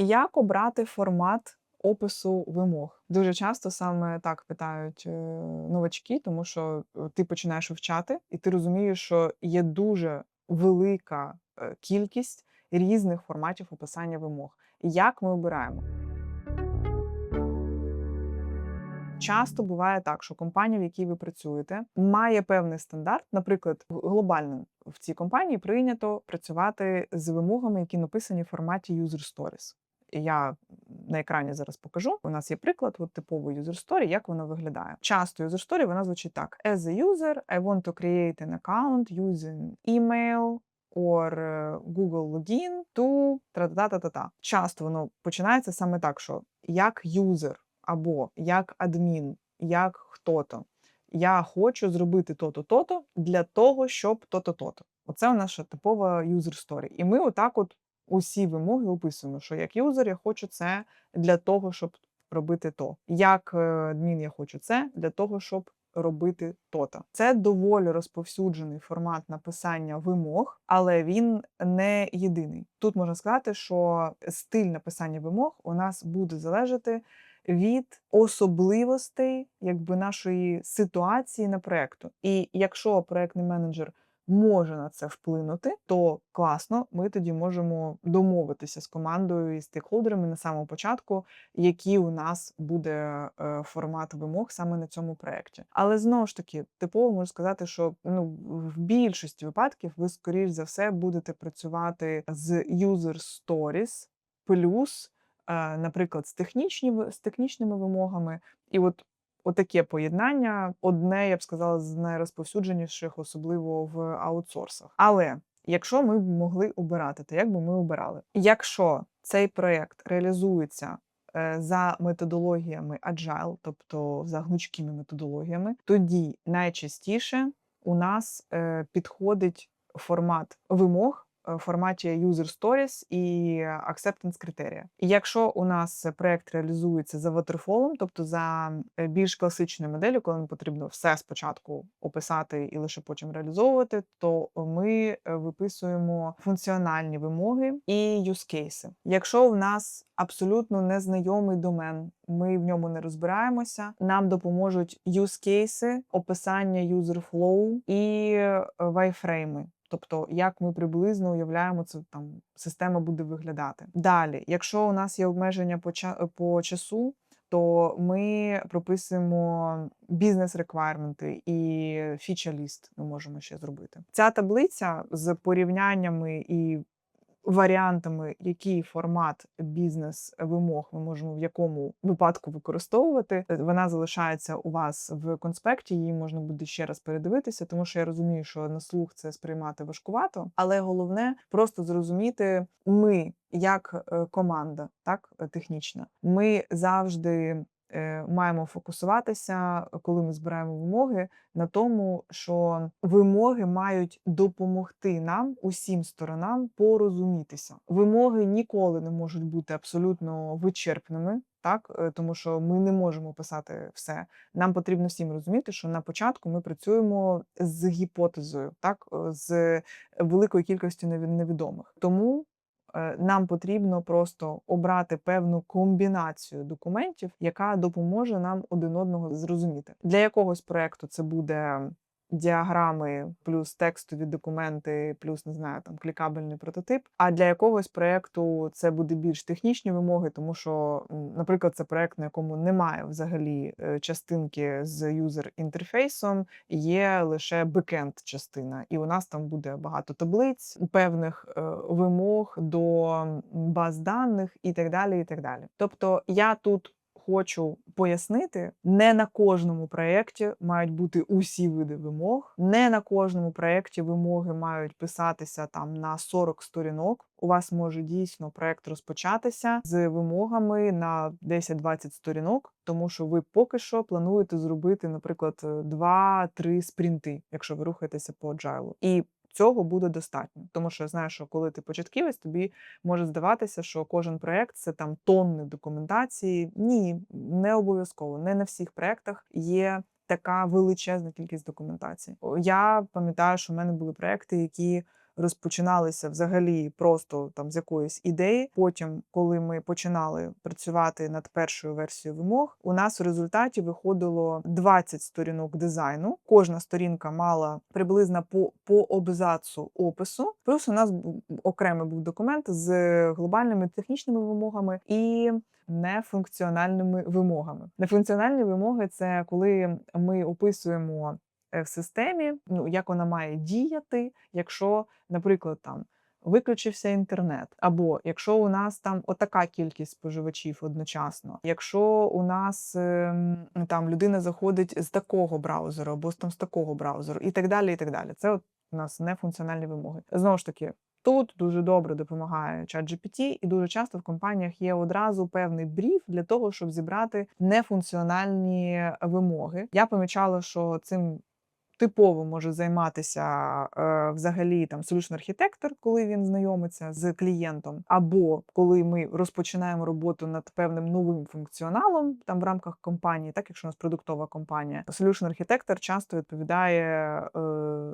Як обрати формат опису вимог? Дуже часто саме так питають е, новачки, тому що е, ти починаєш вивчати, і ти розумієш, що є дуже велика е, кількість різних форматів описання вимог. Як ми обираємо? Часто буває так, що компанія, в якій ви працюєте, має певний стандарт. Наприклад, глобально в цій компанії прийнято працювати з вимогами, які написані в форматі user stories. Я на екрані зараз покажу. У нас є приклад от типової user story, як вона виглядає. Часто user story вона звучить так: As a user, I want to create an account using email or е, Google login to тра-та-та-та-та. Часто воно починається саме так, що як юзер або як адмін, як хто-то. Я хочу зробити то-то, то-то для того, щоб то-то, то-то. Оце у наша типова user story. І ми отак от усі вимоги описуємо, що як юзер я хочу це для того, щоб робити то. Як е, адмін я хочу це для того, щоб робити то-то. Це доволі розповсюджений формат написання вимог, але він не єдиний. Тут можна сказати, що стиль написання вимог у нас буде залежати від особливостей якби нашої ситуації на проекту. І якщо проектний менеджер може на це вплинути, то класно, ми тоді можемо домовитися з командою і стейкхолдерами на самому початку, який у нас буде е, формат вимог саме на цьому проєкті. Але знову ж таки, типово можу сказати, що ну в більшості випадків ви, скоріш за все, будете працювати з user stories плюс е, наприклад, з, технічні, ви- з технічними вимогами. І от отаке поєднання одне, я б сказала, з найрозповсюдженіших, особливо в аутсорсах. Але якщо ми б могли обирати, то як би ми обирали? Якщо цей проєкт реалізується е, за методологіями Agile, тобто за гнучкими методологіями, тоді найчастіше у нас е, підходить формат вимог форматі user stories і acceptance критерія. І якщо у нас проект реалізується за waterfall, тобто за е, більш класичною моделлю, коли нам потрібно все спочатку описати і лише потім реалізовувати, то ми е, виписуємо функціональні вимоги і cases. Якщо в нас абсолютно незнайомий домен, ми в ньому не розбираємося. Нам допоможуть cases, описання flow і вайфрейми. Тобто, як ми приблизно уявляємо, це там система буде виглядати. Далі, якщо у нас є обмеження по, ча- по часу, то ми прописуємо бізнес реквайрменти і фіча ліст ми можемо ще зробити. Ця таблиця з порівняннями і варіантами, який формат бізнес вимог ми можемо в якому випадку використовувати. е, Вона залишається у вас в конспекті. Її можна буде ще раз передивитися, тому що я розумію, що на слух це сприймати важкувато, але головне просто зрозуміти, ми як е, команда, так е, технічна, ми завжди. Е, Маємо фокусуватися, коли ми збираємо вимоги, на тому, що вимоги мають допомогти нам, усім сторонам, порозумітися. Вимоги ніколи не можуть бути абсолютно вичерпними. Так, е, тому що ми не можемо писати все. Нам потрібно всім розуміти, що на початку ми працюємо з гіпотезою, так е, з великою кількістю невідомих. Тому нам потрібно просто обрати певну комбінацію документів, яка допоможе нам один одного зрозуміти. Для якогось проекту це буде діаграми, плюс текстові документи, плюс не знаю, там клікабельний прототип. А для якогось проекту це буде більш технічні вимоги, тому що, наприклад, це проект, на якому немає взагалі е, частинки з юзер інтерфейсом, є лише бекенд частина, і у нас там буде багато таблиць, певних е, вимог до баз даних і так далі. І так далі. Тобто я тут. Хочу пояснити, не на кожному проєкті мають бути усі види вимог, не на кожному проєкті вимоги мають писатися там на 40 сторінок. У вас може дійсно проєкт розпочатися з вимогами на 10-20 сторінок, тому що ви поки що плануєте зробити, наприклад, 2-3 спринти, якщо ви рухаєтеся по agile. І Цього буде достатньо, тому що я знаю, що коли ти початківець, тобі може здаватися, що кожен проект це там тонни документації. Ні, не обов'язково. Не на всіх проектах є така величезна кількість документації. Я пам'ятаю, що в мене були проекти, які розпочиналися взагалі просто там з якоїсь ідеї. Потім, коли ми починали працювати над першою версією вимог, у нас в результаті виходило 20 сторінок дизайну. Кожна сторінка мала приблизно по, по абзацу опису. Плюс у нас окремий був документ з глобальними технічними вимогами і нефункціональними вимогами. Нефункціональні вимоги це коли ми описуємо в системі, ну як вона має діяти, якщо, наприклад, там. Виключився інтернет, або якщо у нас там отака кількість споживачів одночасно, якщо у нас ем, там людина заходить з такого браузеру, або там з такого браузеру, і так далі. і так далі. Це от у нас нефункціональні вимоги. Знову ж таки, Тут дуже добре допомагає ChatGPT, і дуже часто в компаніях є одразу певний бріф для того, щоб зібрати нефункціональні вимоги. Я помічала, що цим типово може займатися е, взагалі там solution архітектор, коли він знайомиться з клієнтом, або коли ми розпочинаємо роботу над певним новим функціоналом там в рамках компанії, так якщо у нас продуктова компанія, solution архітектор часто відповідає е,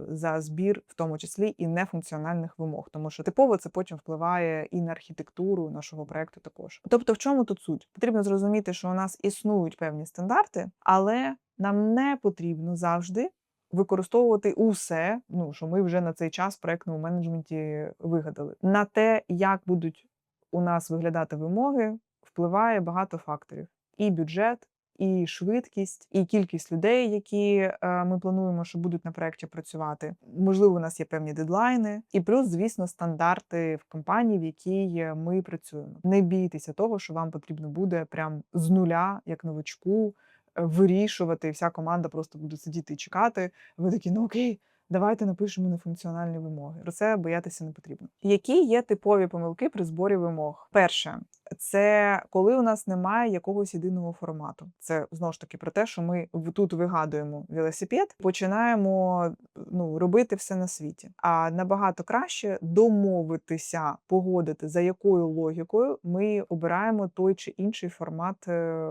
за збір, в тому числі і нефункціональних вимог, тому що типово це потім впливає і на архітектуру нашого проекту. Також, тобто, в чому тут суть? Потрібно зрозуміти, що у нас існують певні стандарти, але нам не потрібно завжди використовувати усе, ну що ми вже на цей час в проектному менеджменті вигадали. На те, як будуть у нас виглядати вимоги, впливає багато факторів: і бюджет, і швидкість, і кількість людей, які е, ми плануємо, що будуть на проєкті працювати. Можливо, у нас є певні дедлайни, і плюс, звісно, стандарти в компанії, в якій ми працюємо. Не бійтеся того, що вам потрібно буде прям з нуля, як новичку вирішувати, і вся команда просто буде сидіти і чекати. Ви такі, ну окей, давайте напишемо нефункціональні вимоги. Про це боятися не потрібно. Які є типові помилки при зборі вимог? Перше, це коли у нас немає якогось єдиного формату. Це знову ж таки про те, що ми тут вигадуємо велосипед, починаємо ну робити все на світі. А набагато краще домовитися, погодити за якою логікою ми обираємо той чи інший формат е,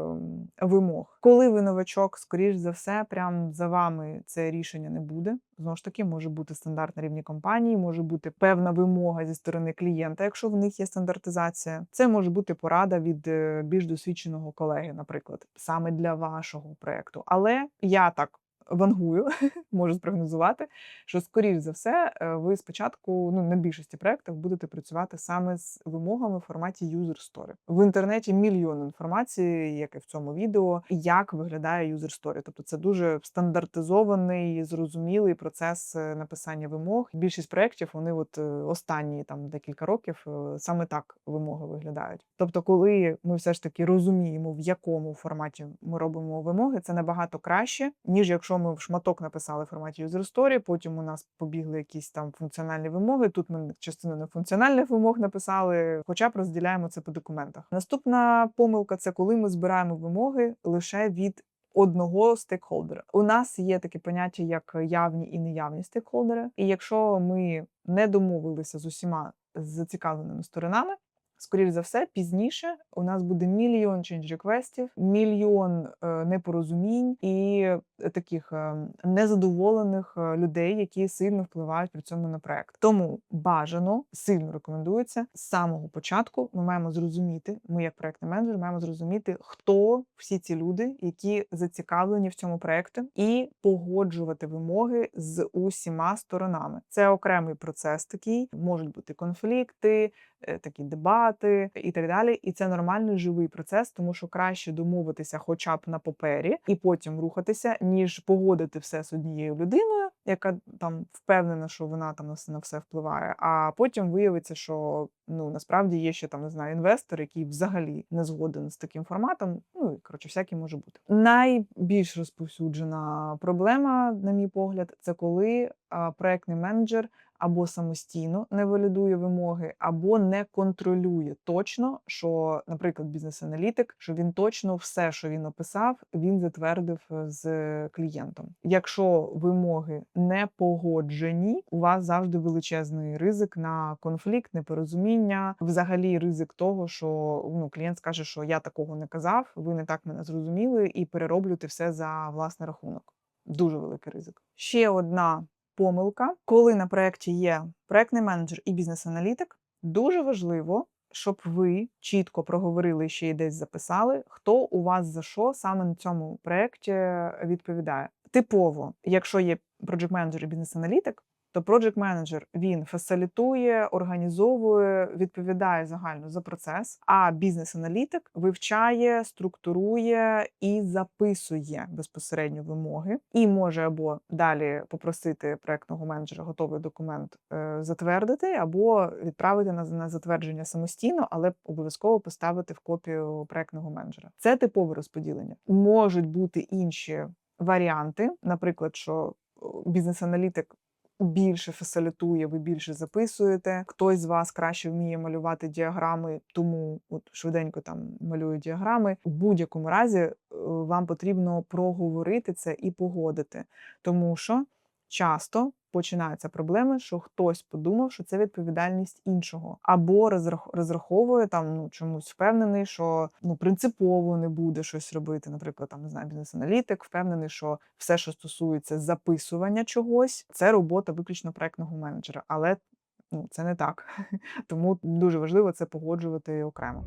вимог. Коли ви новачок, скоріш за все, прям за вами це рішення не буде. Знову ж таки, може бути стандарт на рівні компанії, може бути певна вимога зі сторони клієнта, якщо в них є стандартизація. Це може бути порада від е, більш досвідченого колеги, наприклад, саме для вашого проекту. Але я так вангую, можу спрогнозувати, що скоріш за все е, ви спочатку, ну на більшості проєктів будете працювати саме з вимогами в форматі user story. В інтернеті мільйон інформації, як і в цьому відео, як виглядає user story. Тобто це дуже стандартизований, зрозумілий процес е, написання вимог. Більшість проєктів, вони от е, останні там декілька років саме так вимоги виглядають. Тобто, коли ми все ж таки розуміємо, в якому форматі ми робимо вимоги, це набагато краще, ніж якщо якщо ми в шматок написали в форматі user story, потім у нас побігли якісь там функціональні вимоги. Тут ми частину нефункціональних вимог написали, хоча б розділяємо це по документах. Наступна помилка це коли ми збираємо вимоги лише від. Одного стейкхолдера. У нас є таке поняття, як явні і неявні стейкхолдери. І якщо ми не домовилися з усіма зацікавленими сторонами, скоріш за все, пізніше у нас буде мільйон change реквестів, мільйон е, непорозумінь і е, таких е, незадоволених людей, які сильно впливають при цьому на проект. Тому бажано сильно рекомендується з самого початку. Ми маємо зрозуміти, ми як проектний менеджер, маємо зрозуміти, хто всі ці люди, які зацікавлені в цьому проекті, і погоджувати вимоги з усіма сторонами. Це окремий процес. Такий можуть бути конфлікти. Е, такі дебати і так далі. І це нормальний живий процес, тому що краще домовитися, хоча б на папері, і потім рухатися, ніж погодити все з однією людиною, яка там впевнена, що вона там на все впливає. А потім виявиться, що ну насправді є ще там не знаю інвестор, який взагалі не згоден з таким форматом. Ну і коротше, всяке може бути. Найбільш розповсюджена проблема, на мій погляд, це коли проектний менеджер або самостійно не валідує вимоги, або не контролює точно, що, наприклад, бізнес-аналітик, що він точно все, що він описав, він затвердив е, з клієнтом. Якщо вимоги не погоджені, у вас завжди величезний ризик на конфлікт, непорозуміння, взагалі ризик того, що ну клієнт скаже, що я такого не казав, ви не так мене зрозуміли, і перероблюєте все за власний рахунок. Дуже великий ризик. Ще одна помилка, коли на проєкті є проєктний менеджер і бізнес-аналітик, дуже важливо, щоб ви чітко проговорили ще й десь записали, хто у вас за що саме на цьому проєкті відповідає. Типово, якщо є project менеджер і бізнес-аналітик, то project менеджер він фасилітує, організовує, відповідає загально за процес, а бізнес-аналітик вивчає, структурує і записує безпосередньо вимоги, і може або далі попросити проектного менеджера готовий документ е, затвердити, або відправити на, на затвердження самостійно, але обов'язково поставити в копію проектного менеджера. Це типове розподілення. Можуть бути інші варіанти, наприклад, що бізнес-аналітик більше фасилітує, ви більше записуєте. Хтось з вас краще вміє малювати діаграми, тому от швиденько там малює діаграми. У будь-якому разі е, вам потрібно проговорити це і погодити, тому що часто починаються проблеми, що хтось подумав, що це відповідальність іншого, або розрах- розраховує там ну чомусь впевнений, що ну принципово не буде щось робити. Наприклад, там не знаю, бізнес-аналітик впевнений, що все, що стосується записування чогось, це робота виключно проектного менеджера, але ну це не так. Тому дуже важливо це погоджувати окремо.